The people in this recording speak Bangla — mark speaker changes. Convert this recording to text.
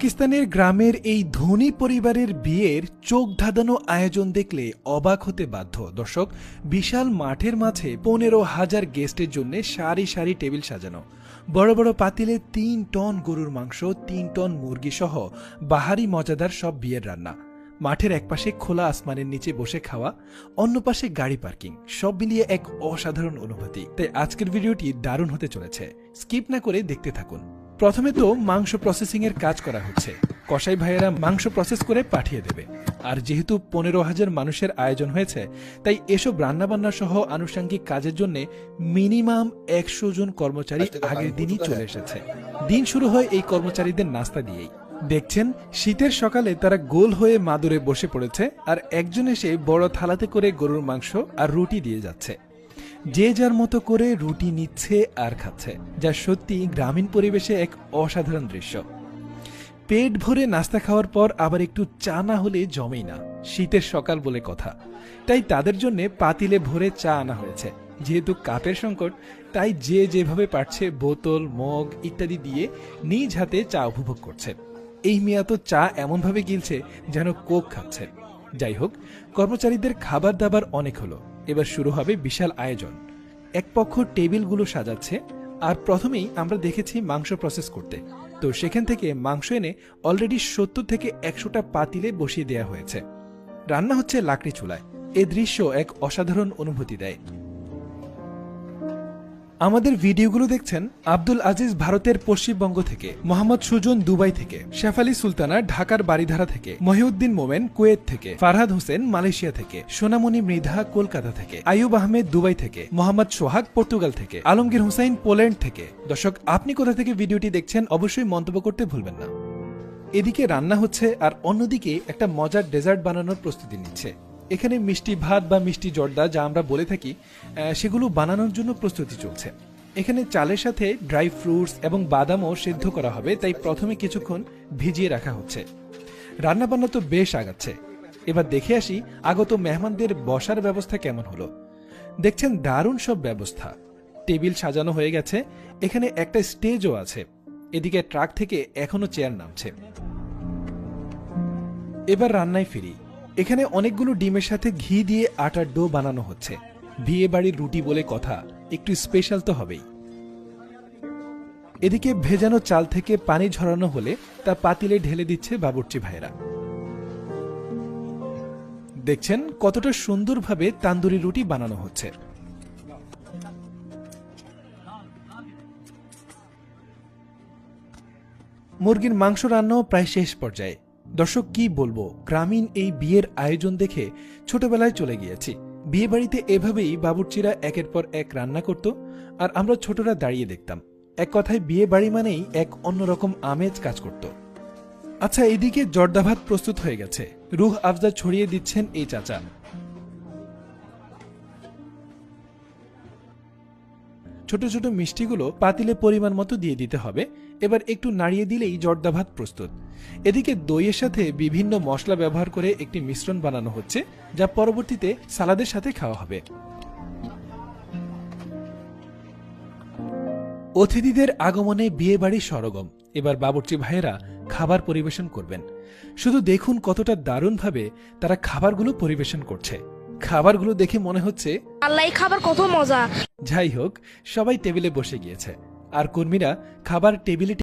Speaker 1: পাকিস্তানের গ্রামের এই ধনী পরিবারের বিয়ের চোখ ধাঁধানো আয়োজন দেখলে অবাক হতে বাধ্য। দর্শক, বিশাল মাঠের মাঝে পনেরো হাজার গেস্টের জন্য সারি সারি টেবিল সাজানো। বড় বড় পাতিলে তিন টন গরুর মাংস, তিন টন মুরগি সহ বাহারি মজাদার সব বিয়ের রান্না। মাঠের একপাশে খোলা আসমানের নিচে বসে খাওয়া, অন্য পাশে গাড়ি পার্কিং, সব মিলিয়ে এক অসাধারণ অনুভূতি। তাই আজকের ভিডিওটি দারুণ হতে চলেছে। স্কিপ না করে দেখতে থাকুন। প্রথমে তো মাংস প্রসেসিং এর কাজ করা হচ্ছে। কসাই ভাইয়েরা মাংস প্রসেস করে পাঠিয়ে দেবে। আর যেহেতু পনেরো হাজার মানুষের আয়োজন হয়েছে তাই এসব রান্নাবান্না সহ আনুষঙ্গিক কাজের জন্য মিনিমাম একশো জন কর্মচারী আগের দিনই চলে এসেছে। দিন শুরু হয় এই কর্মচারীদের নাস্তা দিয়েই। দেখছেন শীতের সকালে তারা গোল হয়ে মাদুরে বসে পড়েছে আর একজন এসে বড় থালাতে করে গরুর মাংস আর রুটি দিয়ে যাচ্ছে। যে যার মতো করে রুটি নিচ্ছে আর খাচ্ছে, যা সত্যি গ্রামীণ পরিবেশে এক অসাধারণ দৃশ্য। পেট ভরে নাস্তা খাওয়ার পর আবার একটু চা না হলে জমেই না, শীতের সকাল বলে কথা। তাই তাদের জন্য পাতিলে ভরে চা আনা হয়েছে। যেহেতু কাপের সংকট, তাই যে যেভাবে পারছে বোতল, মগ ইত্যাদি দিয়ে নিজ হাতে চা উপভোগ করছে। এই মিয়া তো চা এমনভাবে গিলছে যেন কোক খাচ্ছে। যাই হোক, কর্মচারীদের খাবার দাবার অনেক হলো। এবার শুরু হবে বিশাল আয়োজন। এক পক্ষ টেবিলগুলো সাজাচ্ছে আর প্রথমেই আমরা দেখেছি মাংস প্রসেস করতে। তো সেখান থেকে মাংস এনে অলরেডি সত্তর থেকে একশোটা পাতিলে বসিয়ে দেয়া হয়েছে। রান্না হচ্ছে লাকড়ি চুলায়। এ দৃশ্য এক অসাধারণ অনুভূতি দেয়। আমাদের ভিডিওগুলো দেখছেন আব্দুল আজিজ ভারতের পশ্চিমবঙ্গ থেকে, মোহাম্মদ সুজন দুবাই থেকে, শেফালি সুলতানা ঢাকার বাড়িধারা থেকে, মহিউদ্দিন মোমেন কুয়েত থেকে, ফারহাদ হোসেন মালয়েশিয়া থেকে, সোনামণি মৃধা কলকাতা থেকে, আইয়ুব আহমেদ দুবাই থেকে, মোহাম্মদ সোহাগ পর্তুগাল থেকে, আলমগীর হুসাইন পোল্যান্ড থেকে। দর্শক, আপনি কোথা থেকে ভিডিওটি দেখছেন অবশ্যই মন্তব্য করতে ভুলবেন না। এদিকে রান্না হচ্ছে আর অন্যদিকে একটা মজার ডেজার্ট বানানোর প্রস্তুতি নিচ্ছে। এখানে মিষ্টি ভাত বা মিষ্টি জর্দা যা আমরা বলে থাকি সেগুলো বানানোর জন্য প্রস্তুতি চলছে। এখানে চালের সাথে ড্রাই ফ্রুটস এবং বাদামও সিদ্ধ করা হবে, তাই প্রথমে কিছুক্ষণ ভিজিয়ে রাখা হচ্ছে। রান্নাবান্না তো বেশ আগাচ্ছে। এবার দেখে আসি আগত মেহমানদের বসার ব্যবস্থা কেমন হলো। দেখছেন দারুণ সব ব্যবস্থা। টেবিল সাজানো হয়ে গেছে, এখানে একটা স্টেজও আছে। এদিকে ট্রাক থেকে এখনও চেয়ার নামছে। এবার রান্নায় ফিরি। এখানে অনেকগুলো ডিমের সাথে ঘি দিয়ে আটার ডো বানানো হচ্ছে। বিয়ে বাড়ির রুটি বলে কথা, একটু স্পেশাল তো হবেই। এদিকে ভেজানো চাল থেকে পানি ঝরানো হলে তা পাতিলে ঢেলে দিচ্ছে বাবুর্চি ভাইরা দেখছেন কতটা সুন্দরভাবে তান্দুরি রুটি বানানো হচ্ছে। মুরগির মাংস রান্নাও প্রায় শেষ পর্যায়ে। দর্শক, কি বলব? গ্রামীণ এই বিয়ের আয়োজন দেখে ছোটবেলায় চলে গিয়েছি। বিয়ে বাড়িতে এভাবেই বাবুর্চিরা একের পর এক রান্না করত আর আমরা ছোটরা দাঁড়িয়ে দেখতাম। এক কথায় বিয়ে বাড়ি মানেই এক অন্যরকম আমেজ কাজ করত। আচ্ছা এদিকে জর্দাভাত প্রস্তুত হয়ে গেছে। রুহ আফজা ছড়িয়ে দিচ্ছেন এই চাচা। ছোট ছোট মিষ্টিগুলো পাতিলে পরিমাণ মতো দিয়ে দিতে হবে। এবার একটু নাড়িয়ে দিলেই জর্দা ভাত প্রস্তুত। এদিকে দইয়ের সাথে বিভিন্ন মশলা ব্যবহার করে একটি মিশ্রণ বানানো হচ্ছে, যা পরবর্তীতে সালাদের সাথে খাওয়া হবে। অতিথিদের আগমনে বিয়ে বাড়ির সরগম। এবার বাবুর্চি ভাইয়েরা খাবার পরিবেশন করবেন। শুধু দেখুন কতটা দারুণভাবে তারা খাবারগুলো পরিবেশন করছে। খাবারগুলো দেখে মনে হচ্ছে
Speaker 2: আল্লাহ খাবার কত মজা।
Speaker 1: যাই হোক সবাই টেবিলে বসে গিয়েছে। আর কর্মীরা খাবার টেবিলে